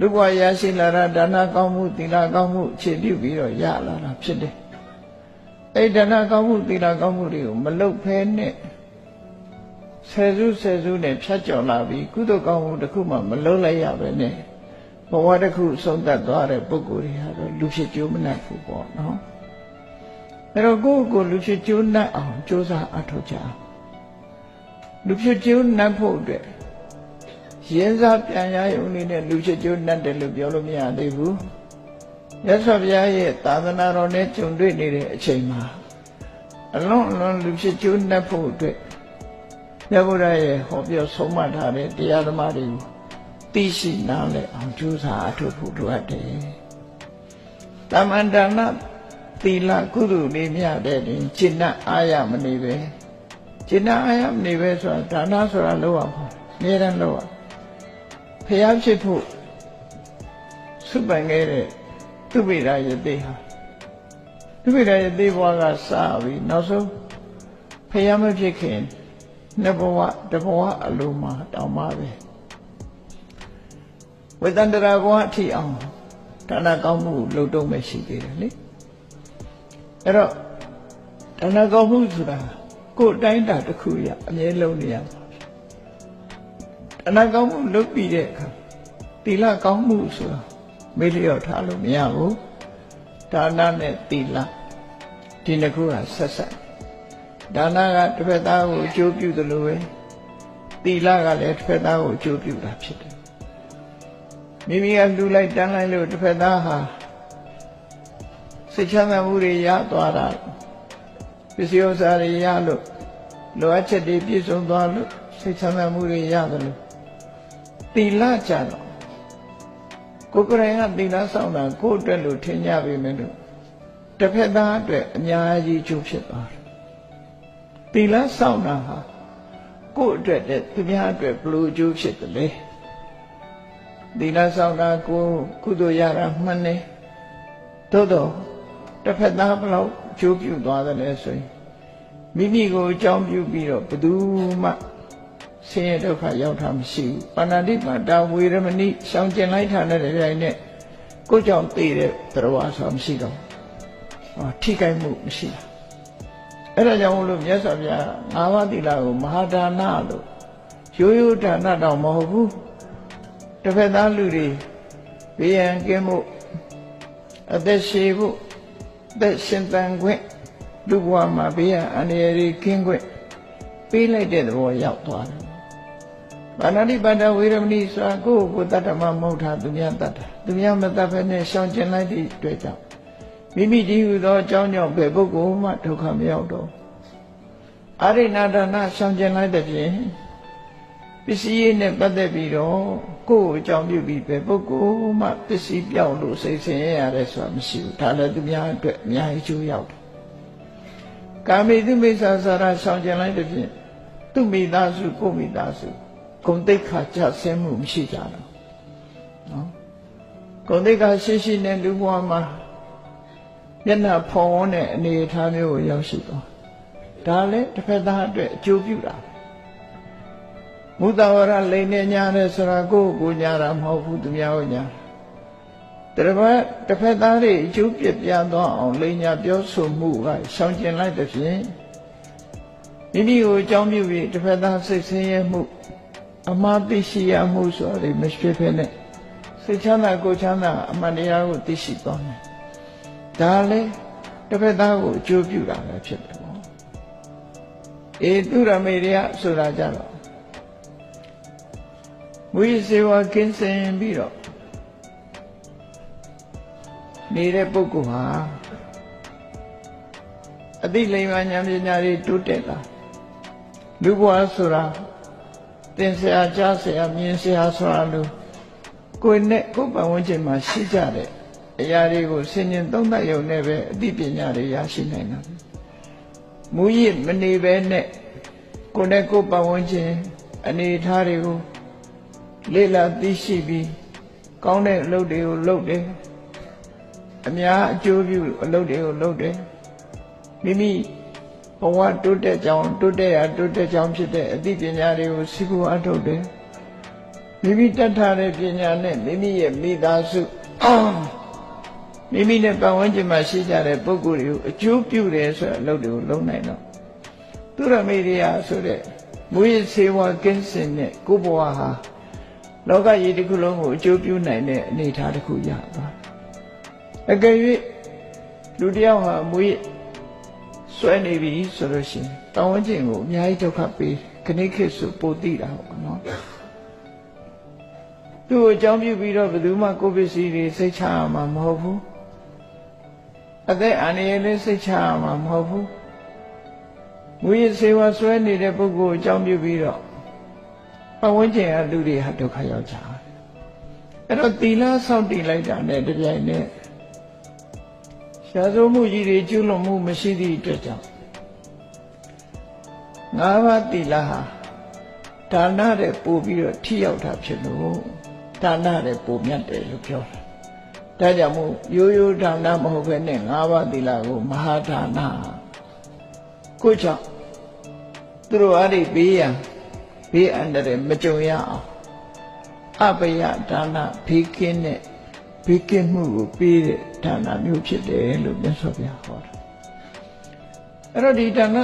လူဘဝရရှိလာတာဒါနကောင်းမှုသီလကောင်းမှုအခြေပြုပြီးတော့ရလာတာဖြစ်တယ်အဲ့ဒါနကောင်းမှုသီလကောင်းမှုတွေကိုမလုတ်ဖဲနဲ့ဆယ်စုဆယ်စုနဲ့ဖြတ်ကျော်လာပြီးကုသိုလ်ကောင်းမှုတစ်ခုမှမလုံးလိုက်ရပဲနဲ့ဘဝတစ်ခုဆုံးသက်သွားတဲ့ပုဂ္ဂိုလ်တွေဟာတော့လူဖြစ်ကြိုးမနှက်ဘူးပေါ့နော်အဲ့တော့ကိုယ့်ကိုယ်လူဖြစ်ကြိုးနှက်အောင်ကြိုးစားအထောက်ကြအောင်လူဖြစ်ကြိုးနှက်ဖို့အတွက် ရင်းစားပြန်ရယုံလေးနဲ့လူချစ်ကျိုးနဲ့တယ်လို့ပြောလို့မရသေးဘူးရသော်ဘုရားရဲ့သာသနာတော်နဲ့ကြုံတွေ့နေတဲ့အချိန်မှာအလွန်အလွန်လူချစ်ကျိုးနဲ့ဖို့အတွက်မြတ်ဗုဒ္ဓရဲ့ဟောပြောဆုံးမထားတဲ့တရားသမားတွေကိုသိရှိနားလည်အောင်ကြိုးစားအထုတ်ဖို့လိုအပ်တယ်။တမန္တနာသီလကုသိုလ်လေးမြတဲ့တွင်ဉာဏ်အာရမနေပဲ။ဉာဏ်အာရမနေပဲဆိုတာဒါနဆိုတာလောက်အောင်အများရန်လောက်အောင် ဖျားဖြစ်ဖို့စုပိုင်ခဲ့တဲ့သူပိရာယတိဟာသူပိရာယတိဘဝကစပြီးနောက်ဆုံးဖျားမဖြစ်ခင်နှစ်ဘဝတစ်ဘဝအလိုမှာတောင်းပါပဲဝိတန္တရာဘဝအထိအောင်ဒါနကောင်းမှုလုပ်တော့မှရှိသေးတယ်လေအဲ့တော့ဒါနကောင်းမှုဆိုတာကိုယ်တိုင်းတာတစ်ခုရအမြဲလုံးနေရမှာ ဒါနကောင်းမှုလုပ်ပြီးတဲ့အခါသီလကောင်းမှုဆိုတာမေ့လျော့ထားလို့မရဘူးဒါနနဲ့သီလဒီနှစ်ခုကဆက်ဆက်ဒါနကတစ်ဖက်သားကိုအကျိုးပြုသလိုပဲသီလကလည်းတစ်ဖက်သားကိုအကျိုးပြုတာဖြစ်တယ်မိမိကလှူလိုက်တန်းလိုက်လို့တစ်ဖက်သားဟာစိတ်ချမ်းသာမှုတွေရသွားတာပစ္စည်းဥစ္စာတွေရလို့လိုအပ်ချက်တွေပြည့်စုံသွားလို့စိတ်ချမ်းသာမှုတွေရတယ်လို့ သီလကြတော့ကိုယ်ကရင်ကသီလဆောင်တာကိုယ့်အတွက်လို့ထင်ကြပြီမယ်လို့တစ်ဖက်သားအတွက်အများကြီးကျိုးဖြစ်သွားတယ်သီလဆောင်တာဟာကိုယ့်အတွက်တဲ့သူများအတွက်ဘလို့ကျိုးဖြစ်တယ်လေသီလဆောင်တာကိုကုသိုလ်ရတာမှန်တယ်သို့တော့တစ်ဖက်သားဘလို့ကျိုးပြုသွားတယ်လဲဆိုရင်မိမိကိုအကြောင်းပြုပြီးတော့ဘယ်သူမှ ဆင်းရဲဒုက္ခရောက်တာမရှိဘူးပါဏာတိပါတာဝေရမဏိရှောင်ကျင်လိုက်တာနဲ့တပြိုင်နက်ကိုကြောင့်သိတဲ့သရဝါဆိုမရှိတော့ဟောထိခိုက်မှုမရှိတာအဲ့ဒါကြောင့်မလို့မြတ်စွာဘုရားငါးပါးသီလကိုမဟာဒါနလို့ရိုးရိုးဒါနတော့မဟုတ်ဘူးတစ်ဖက်သားလူတွေဘေးရန်ကင်းမှုအသက်ရှည်ဖို့အသက်ရှင်သန်ခွင့်လူဘဝမှာဘေးရန်အန္တရာယ်ကင်းခွင့်ပေးလိုက်တဲ့သဘောရောက်သွားတယ်။ ဘာနာတိပတ္တဝေရမဏိစွာကိုယ့်ကိုယ်တတ္တမမဟုတ်တာသူများတတ်တာသူများမတတ်ဘဲနဲ့ရှောင်ကျင်လိုက်သည့်အတွက်ကြောင့်မိမိတည်ဟူသောအကြောင်းကြောင့်ဘယ်ပုဂ္ဂိုလ်မှဒုက္ခမရောက်တော့အရိဏဒါနရှောင်ကျင်လိုက်တဲ့ဖြင့်ပစ္စည်းရေးနဲ့ပတ်သက်ပြီးတော့ကိုယ့်ကိုအကြောင်းပြုပြီးပဲပုဂ္ဂိုလ်မှပစ္စည်းပြောင်းလို့စိတ်ဆင်းရဲရတယ်ဆိုတာမရှိဘူးဒါလည်းသူများအတွက်အများကြီးကျိုးရောက်တယ်ကာမိတုမိစ္ဆာစာရရှောင်ကျင်လိုက်တဲ့ဖြင့်သူ့မိသားစုကိုယ့်မိသားစု ဂုံတိတ်ခါကြဆင်းမှုမရှိကြတော့နော်ဂုံတိတ်ခါရှိရှိနဲ့လူဘဝမှာမျက်နှာဖုံးတဲ့အနေအထားမျိုးကိုရောက်ရှိသွားဒါလည်းတစ်ဖက်သားအတွက်အကျိုးပြုတာမုသဝရလိန်နဲ့ညာနဲ့ဆိုတာကိုယ့်ကိုညာတာမဟုတ်ဘူးသူများကိုညာတပတ်တစ်ဖက်သားတွေအကျိုးပြပြသွားအောင်လိန်ညာပြောဆိုမှုကရှောင်ကျင်လိုက်တဲ့ဖြင့်မိမိကိုအကြောင်းပြုပြီးတစ်ဖက်သားစိတ်ဆင်းရဲမှု အမှားသိရှိရမှုဆိုတာတွေမဖြစ်ဖြစ်နဲ့စိတ်ချမ်းသာကိုယ်ချမ်းသာအမှန်တရားကိုသိရှိသွားမယ်ဒါလည်းတစ်ဖက်သားကိုအကျိုးပြုတာပဲဖြစ်တယ်ပေါ့အေတုရမေရယဆိုတာကြတော့ဝိစေဝကင်းစင်ပြီးတော့နေတဲ့ပုဂ္ဂိုလ်ဟာအသိလိမ္မာဉာဏ်ပညာတွေတိုးတက်လာလူဘဝဆိုတာ သင်ဆရာကြားဆရာမြင်ဆရာဆိုတာလို့ကိုယ်နဲ့ကိုယ်ပတ်ဝန်းကျင်မှာရှိကြတဲ့အရာတွေကိုဆင်ញင်သုံးသပ်ရုံနဲ့ပဲအသိပညာတွေရရှိနိုင်တာမူရစ်မနေပဲနဲ့ကိုယ်နဲ့ကိုယ်ပတ်ဝန်းကျင်အနေအထားတွေကိုလေ့လာသိရှိပြီးကောင်းတဲ့အလုပ်တွေကိုလုပ်တယ်အများအကျိုးပြုအလုပ်တွေကိုလုပ်တယ်မိမိ ဘဝတိုးတက်ကြောင်းတိုးတက်ရတိုးတက်ကြောင်းဖြစ်တဲ့အသိပညာတွေကိုစီးပူးအထုတ်တယ်မိမိတတ်ထားတဲ့ပညာနဲ့မိမိရဲ့မိသားစုမိမိနဲ့ပတ်ဝန်းကျင်မှာရှိကြတဲ့ပုဂ္ဂိုလ်တွေကိုအကျိုးပြုတယ်ဆိုတဲ့အလုပ်တွေကိုလုပ်နိုင်တော့သူရမေရိယာဆိုတဲ့မူရစေဝါကင်းစင်တဲ့ကိုယ်ဘဝဟာလောကကြီးတစ်ခုလုံးကိုအကျိုးပြုနိုင်တဲ့အနေအထားတစ်ခုရသွားအကယ်၍လူတစ်ယောက်ဟာမူရ ဆွဲနေပြီဆိုလို့ရှိရင်တောင်းဝန်းကျင်ကိုအများကြီးဒုက္ခပေးခဏခေတ်ဆိုပိုသိတာပေါ့နော်သူ့ကိုအကြောင်းပြုပြီးတော့ဘယ်သူမှကိုယ်ပစ္စည်းတွေစိတ်ချရမှာမဟုတ်ဘူးအသက်အန္တရာယ်လေးစိတ်ချရမှာမဟုတ်ဘူးငွေစေဝါဆွဲနေတဲ့ပုဂ္ဂိုလ်အကြောင်းပြုပြီးတော့ပတ်ဝန်းကျင်ကလူတွေဟာဒုက္ခရောက်ကြတယ်အဲ့တော့သီလဆောက်တည်လိုက်တာနဲ့တပြိုင်နက် ရှားစိုးမှုကြီးတွေကျွလွန်မှုမရှိသည့်အတွက်ကြောင့်ငါးပါးသီလဟာဒါနတဲ့ပို့ပြီးတော့ထိရောက်တာဖြစ်လို့ဒါနတဲ့ပို့မြတ်တယ်လို့ပြောတာဒါကြောင့်မို့ရိုးရိုးဒါနမဟုတ်ဘဲနဲ့ငါးပါးသီလကိုမဟာဒါနကိုကြောင့်သူတို့အဲ့ဒီဘေးရန်ဘေးအန္တရာယ်မကြုံရအောင်အပယဒါနဘေးကင်းတဲ့ ဘေးကင်းမှုကိုပေးတဲ့ဒါနမျိုးဖြစ်တယ်လို့မြတ်စွာဘုရားဟောတာအဲ့တော့ဒီဒါန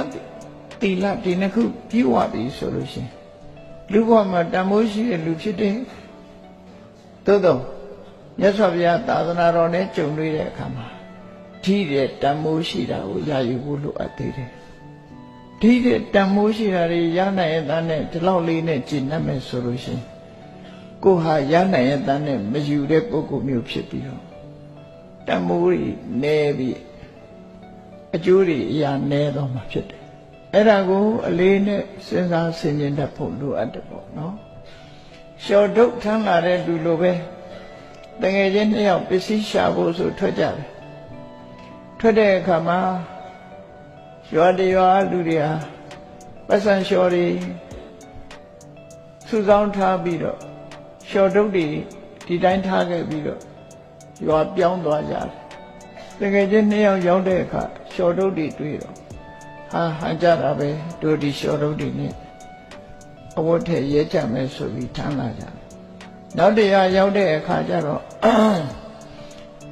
သီလဒီနှစ်ခုပြည့်ဝပြီဆိုလို့ရှိရင်လူဘဝမှာတန်မိုးရှိတဲ့လူဖြစ်တယ်သို့တော့မြတ်စွာဘုရားသာသနာတော်နဲ့ကြုံတွေ့တဲ့အခါမှာဒီတဲ့တန်မိုးရှိတာကိုရယူဖို့လိုအပ်သေးတယ်ဒီတဲ့တန်မိုးရှိတာတွေရနိုင်ရဲ့သားနဲ့ဒီလောက်လေးနဲ့ကျင့်တတ်မယ်ဆိုလို့ရှိရင် ကိုဟာရနိုင်ရဲ့သားနဲ့မယူတဲ့ပုဂ္ဂိုလ်မျိုးဖြစ်ပြီးတော့တန်မိုးတွေနဲပြီးအကျိုးတွေအရာနဲတော့မှဖြစ်တယ်အဲ့ဒါကိုအလေးနဲ့စဉ်းစားဆင်ခြင်တတ်ဖို့လိုအပ်တယ်ပေါ့နော်လျှော်ဒုတ်ထမ်းလာတဲ့လူလိုပဲတငယ်ချင်းနှစ်ယောက်ပစ္စည်းရှာဖို့ဆိုထွက်ကြတယ်ထွက်တဲ့အခါမှာရွာတရွာလူတွေဟာပတ်စံလျှော်တွေစုဆောင်းထားပြီးတော့ လျှော်ဒုတ်တွေဒီတိုင်းထားခဲ့ပြီးတော့ရွာပြောင်းသွားကြတယ်တကယ်ချင်းနှစ်ယောက်ရောက်တဲ့အခါလျှော်ဒုတ်တွေတွေ့တော့ဟာဟန်ကြတာပဲတို့ဒီလျှော်ဒုတ်တွေနဲ့အဝတ်ထည့်ရဲကြမယ်ဆိုပြီးထမ်းလာကြတယ်နောက်တရားရောက်တဲ့အခါကျတော့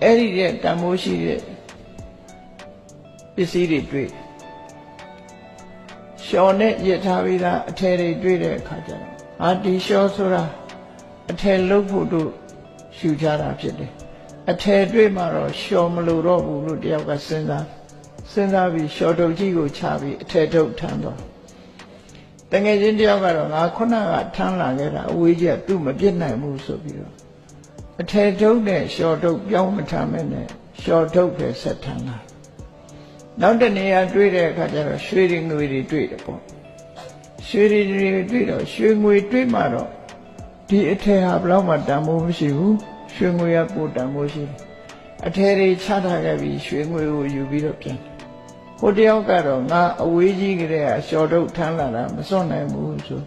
အဲ့ဒီတဲ့တန်မိုးရှိတဲ့ပစ္စည်းတွေတွေ့လျှော်နဲ့ရထားပြီးသားအထည်တွေတွေ့တဲ့အခါကျတော့ဟာဒီလျှော်ဆိုတာ အထည်လုပ်ဖို့တို့ရှူကြတာဖြစ်တယ်အထည်တွေ့မှတော့လျှော်မလို့တော့ဘူးလို့တယောက်ကစဉ်းစားစဉ်းစားပြီးလျှော်တုပ်ကြီးကိုချပြီးအထည်ထုတ်ထမ်းတော့တငယ်ချင်းတယောက်ကတော့ငါခုနကထမ်းလာခဲ့တာအဝေးကြီးကသူ့မပြစ်နိုင်ဘူးဆိုပြီးတော့အထည်ထုတ်နဲ့လျှော်ထုတ်ပြောင်းမထမ်းမဲနဲ့လျှော်ထုတ်ပဲဆက်ထမ်းလာနောက်တနေရာတွေ့တဲ့အခါကျတော့ရွှေတွေငွေတွေတွေ့တယ်ပေါ့ရွှေတွေတွေ့တော့ရွှေငွေတွေ့မှတော့ ဒီအထည်ဟာဘယ်တော့မှတန်ဖိုးမရှိဘူးရွှေငွေကပိုတန်ဖိုးရှိတယ်အထည်တွေချထားခဲ့ပြီးရွှေငွေကိုယူပြီးတော့ပြန်ဟိုတယောက်ကတော့ငါအဝေးကြီးကလေးကလျှော်ထုတ်ထမ်းလာတာမစွန့်နိုင်ဘူးဆို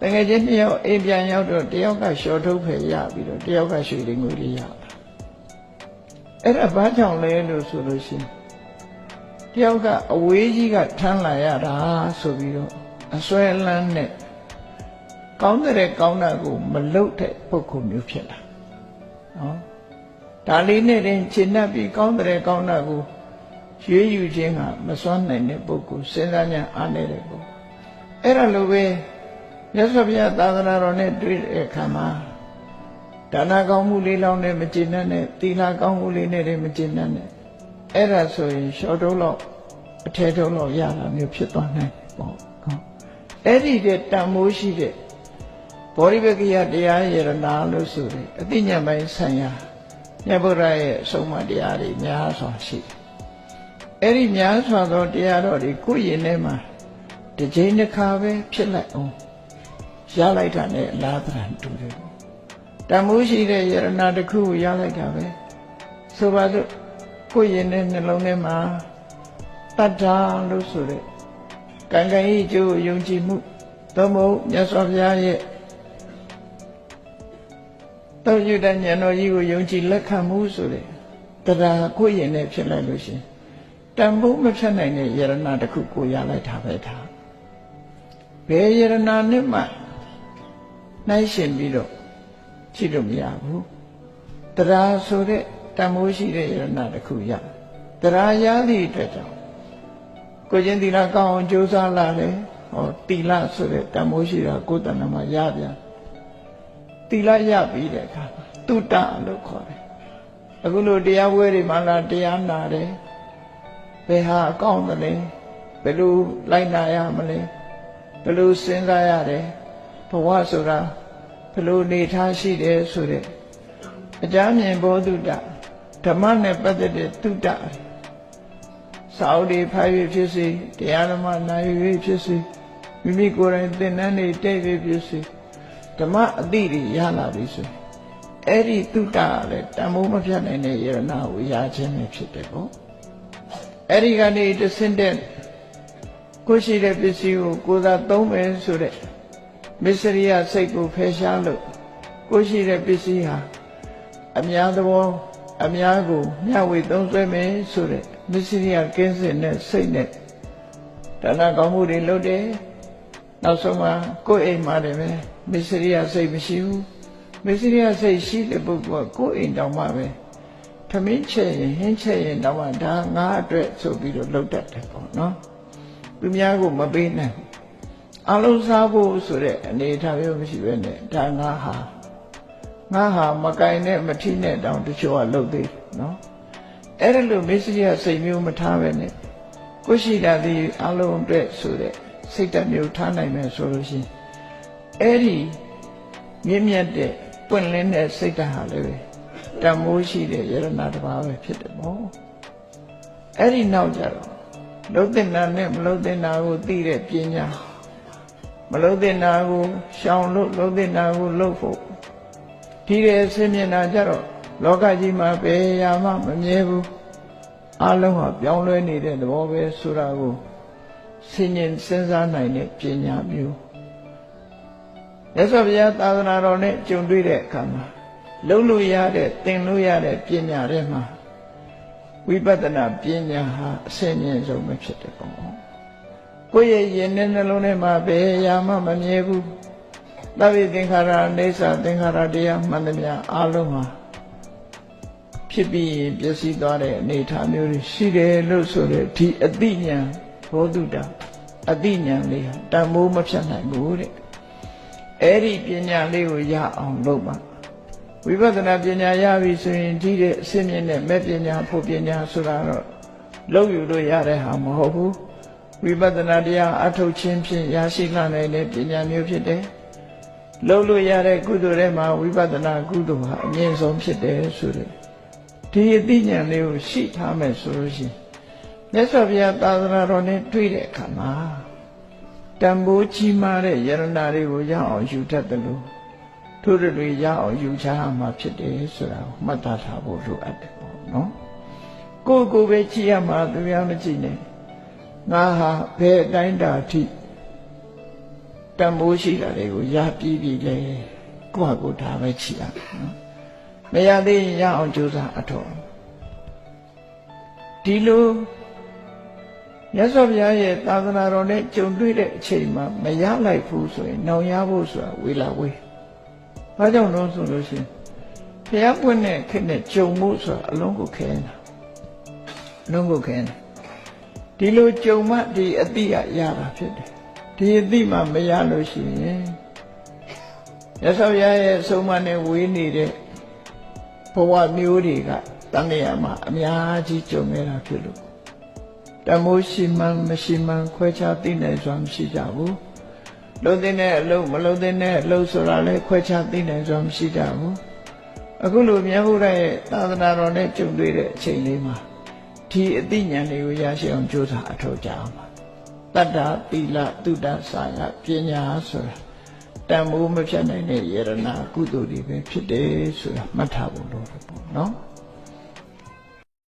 တကယ်ချင်းတယောက်အိမ်ပြန်ရောက်တော့တယောက်ကလျှော်ထုတ်ဖယ်ရပြီးတော့တယောက်ကရွှေတွေငွေတွေရတာအဲ့ဒါဘာကြောင့်လဲလို့ဆိုလို့ရှိရင်တယောက်ကအဝေးကြီးကထမ်းလာရတာဆိုပြီးတော့အစွဲလန်းနဲ့ ကောင်းတဲ့ကောင်းတာကိုမလုတ်တဲ့ပုဂ္ဂိုလ်မျိုးဖြစ်လာနော်ဒါလေးနဲ့တင်ရှင်းတတ်ပြီးကောင်းတဲ့ကောင်းတာကိုရွေးယူခြင်းကမစွမ်းနိုင်တဲ့ပုဂ္ဂိုလ်စဉ်းစားဉာဏ်အားနေတဲ့ပုဂ္ဂိုလ်အဲ့ဒါလိုပဲမြတ်စွာဘုရားသာသနာတော်နဲ့တွေ့တဲ့အခါမှာဒါနကောင်းမှုလေးလောင်းနဲ့မကျေနပ်နဲ့သီလကောင်းမှုလေးနဲ့မကျေနပ်နဲ့အဲ့ဒါဆိုရင်ရှော့တုံးတော့အထဲတုံးတော့ရတာမျိုးဖြစ်သွားနိုင်ပေါ့ကောအဲ့ဒီတဲ့တန်မိုးရှိတဲ့ ဘောဓိပက္ခယတရားယရနာလို့ဆိုတယ်အသိဉာဏ်ပိုင်းဆိုင်ရာမြတ်ဗုဒ္ဓရဲ့အဆုံးအမတရားတွေများစွာရှိတယ်အဲ့ဒီများစွာသောတရားတော်တွေကိုယ်ရင်ထဲမှာတစ်ချိန်တစ်ခါပဲဖြစ်လိုက်အောင်ရလိုက်တာနဲ့အလားတန်တူတယ်တမိုးရှိတဲ့ယရနာတစ်ခုကိုရလိုက်တာပဲဆိုပါစို့ကိုယ်ရင်ထဲနှလုံးထဲမှာတတ္ထာလို့ဆိုတဲ့ကံကံဤကျိုးယုံကြည်မှုသို့မဟုတ်မြတ်စွာဘုရားရဲ့ တောယူတဲ့ဉာဏ်တော်ကြီးကိုယုံကြည်လက်ခံမှုဆိုတဲ့တရားကိုယ်ရင်ထဲဖြစ်လိုက်လို့ရှင်တန်ဖိုးမဖြတ်နိုင်တဲ့ယရနာတစ်ခုကိုရလိုက်တာပဲဒါဘယ်ယရနာနဲ့မှနှိုင်းရှင်ပြီးတော့ကြည့်လို့မရဘူးတရားဆိုတဲ့တန်မိုးရှိတဲ့ယရဏတစ်ခုရတရားရသည့်အတွက်ကြောင့်ကိုချင်းသီလကောင်းအောင်ကြိုးစားလာတယ်ဟောသီလဆိုတဲ့တန်မိုးရှိတာကိုယ်တဏ္ဍမှာရပြန် သီလရပြီးတဲ့အခါမှာတုတ္တလို့ခေါ်တယ်အခုလိုတရားပွဲတွေမှာလာတရားနာတယ်ဘယ်ဟာအကောင်းသလဲဘယ်လိုလိုက်နာရမလဲဘယ်လိုစဉ်းစားရတယ်ဘဝဆိုတာဘယ်လိုနေထားရှိတယ်ဆိုတဲ့အကြမ်းမြင်ဘောတုတ္တဓမ္မနဲ့ပတ်သက်တဲ့တုတ္တစာအုပ်တွေဖတ်ရဖြစ်စေတရားဓမ္မနိုင်ရဖြစ်စေမိမိကိုယ်တိုင်သင်တန်းတွေတဲ့ရဖြစ်စေ ဓမ္မအတိတွေရလာပြီဆိုရင်အဲ့ဒီတုတ္တကလည်းတန်ဖိုးမပြတ်နိုင်တဲ့ယရနာကိုရခြင်းပဲဖြစ်တယ်ပေါ့အဲ့ဒီကနေတဆင့်တဲ့ကိုရှိတဲ့ပစ္စည်းကိုကိုယ်သာသုံးမယ်ဆိုတဲ့မစ္စရိယစိတ်ကိုဖယ်ရှားလို့ကိုရှိတဲ့ပစ္စည်းဟာအများသဘောအများကိုမျှဝေသုံးစွဲမယ်ဆိုတဲ့မစ္စရိယကင်းစင်တဲ့စိတ်နဲ့ဒါနကောင်းမှုတွေလုပ်တယ်နောက်ဆုံးမှာကိုယ်အိမ်မှာလည်းပဲ မစ္စရိယစိတ်မရှိဘူးမစ္စရိယစိတ်ရှိတဲ့ပုဂ္ဂိုလ်ကကိုယ်အိမ်တောင်မှပဲထမင်းချက်ရင်ဟင်းချက်ရင်တောင်မှဒါငါအတွက်ဆိုပြီးတော့လုပ်တတ်တယ်ပေါ့နော်သူများကိုမပေးနိုင်ဘူးအလုံးစားဖို့ဆိုတဲ့အနေအထားမျိုးမရှိဘဲနဲ့ဒါငါဟာငါဟာမကင်နဲ့မထိနဲ့တောင်တချို့ကလုပ်သေးတယ်နော်အဲ့ဒါလို့မစ္စရိယစိတ်မျိုးမထားပဲနဲ့ကိုရှိတာဒီအလုံးအတွက်ဆိုတဲ့စိတ်ဓာတ်မျိုးထားနိုင်မယ်ဆိုလို့ရှိရင် အဲ့ဒီမြင့်မြတ်တဲ့ပွင့်လင်းတဲ့စိတ်ဓာတ်ဟာလည်းပဲတန်မိုးရှိတဲ့ယရနာတစ်ပါးပဲဖြစ်တယ်ပေါ့အဲ့ဒီနောက်ကြတော့လုံးတင်တာနဲ့မလုံးတင်တာကိုသိတဲ့ပညာမလုံးတင်တာကိုရှောင်လို့လုံးတင်တာကိုလုပ်ဖို့ဒီရဲ့ဆင်းမြင်တာကြတော့လောကကြီးမှာဘယ်ရာမှမမြဲဘူးအလုံးဟာပြောင်းလဲနေတဲ့သဘောပဲဆိုတာကိုဆင်ញင်စဉ်းစားနိုင်တဲ့ပညာမျိုး မြတ်စွာဘုရားသာသနာတော်နဲ့ကြုံတွေ့တဲ့အခါမှာလုံးလို့ရတဲ့သင်လို့ရတဲ့ပညာတွေမှာဝိပဿနာပညာဟာအဆင့်မြင့်ဆုံးပဲဖြစ်တယ်ပေါ့ကိုယ့်ရဲ့ယဉ်နဲ့နှလုံးထဲမှာဘယ်ရာမှမမြဲဘူးသဗ္ဗေသင်္ခါရအိဋ္ဌသင်္ခါရတရားမှန်သမျှအလုံးဟာဖြစ်ပြီးရင်ပျက်စီးသွားတဲ့အနေအထားမျိုးတွေရှိတယ်လို့ဆိုတဲ့ဒီအတိညာဘောဓုတာအတိညာလေးဟာတန်မိုးမဖြတ်နိုင်ဘူးတဲ့ အဲ့ဒီပညာလေးကိုရအောင်လုပ်ပါဝိပဿနာပညာရပြီဆိုရင်ဒီတဲ့အစင်းမြင့်တဲ့မဲ့ပညာဖို့ပညာဆိုတာတော့လုံးယူလို့ရတဲ့ဟာမဟုတ်ဘူးဝိပဿနာတရားအထုတ်ခြင်းဖြင့်ရရှိလာနိုင်တဲ့ပညာမျိုးဖြစ်တယ်လုံးလို့ရတဲ့ကုသိုလ်တွေမှာဝိပဿနာကုသိုလ်ဟာအမြင့်ဆုံးဖြစ်တယ်ဆိုတဲ့ဒီအသိဉာဏ်လေးကိုရှိထားမယ်ဆိုလို့ရှိရင်မြတ်စွာဘုရားသာသနာတော်နဲ့တွေ့တဲ့အခါမှာ တန်ဖိုးကြီးမားတဲ့ယရနာတွေကိုရအောင်ယူတတ်တယ်လို့ထို့တွေရအောင်ယူချမှာဖြစ်တယ်ဆိုတာကိုမှတ်သားထားဖို့လိုအပ်တယ်ပေါ့နော်ကိုယ်ကိုယ်ပဲကြည့်ရမှာသူများမကြည့်နဲ့ငါဟာဘယ်အတိုင်းတာအထိတန်ဖိုးရှိတာတွေကိုရပြီးပြီလေကိုယ့်ဟာကိုယ်ဒါပဲကြည့်ရနော်မရသေးရင်ရအောင်ကြိုးစားအထောက်ဒီလို မြတ်စွာဘုရားရဲ့သာသနာတော်နဲ့ကြုံတွေ့တဲ့အချိန်မှာမရလိုက်ဘူးဆိုရင်နောင်ရဖို့ဆိုတာဝေလာဝေး။ဘာကြောင့်လို့ဆိုလို့ရှိရင်ဘုရားပွင့်တဲ့ခက်နဲ့ကြုံမှုဆိုတာအလုံးကိုခဲနေတာ။အလုံးကိုခဲနေတာ။ဒီလိုကြုံမှဒီအတိအရတာဖြစ်တယ်။ဒီအတိမှမရလို့ရှိရင်မြတ်စွာဘုရားရဲ့အဆုံးအမနဲ့ဝေးနေတဲ့ဘဝမျိုးတွေကတန်မြာမှာအများကြီးကြုံနေတာဖြစ်လို့ တမိုးရှိမှန်းမရှိမှန်းခွဲခြားသိနိုင်စွာမရှိကြဘူးလုံးသိတဲ့အလုံးမလုံးသိတဲ့အလုံးဆိုတာလည်းခွဲခြားသိနိုင်စွာမရှိကြဘူးအခုလိုမြတ်ဗုဒ္ဓရဲ့သာသနာတော်နဲ့ကြုံတွေ့တဲ့အချိန်လေးမှာဒီအသိဉာဏ်လေးကိုရရှိအောင်ကြိုးစားအထောက်ကြအောင်ပါတတ္တာသီလသုဒ္ဓဆာယပညာဆိုတာတန်မိုးမဖြတ်နိုင်တဲ့ယရနာကုသိုလ်တွေပဲဖြစ်တယ်ဆိုတာမှတ်ထားဖို့လိုတယ်ပေါ့နော်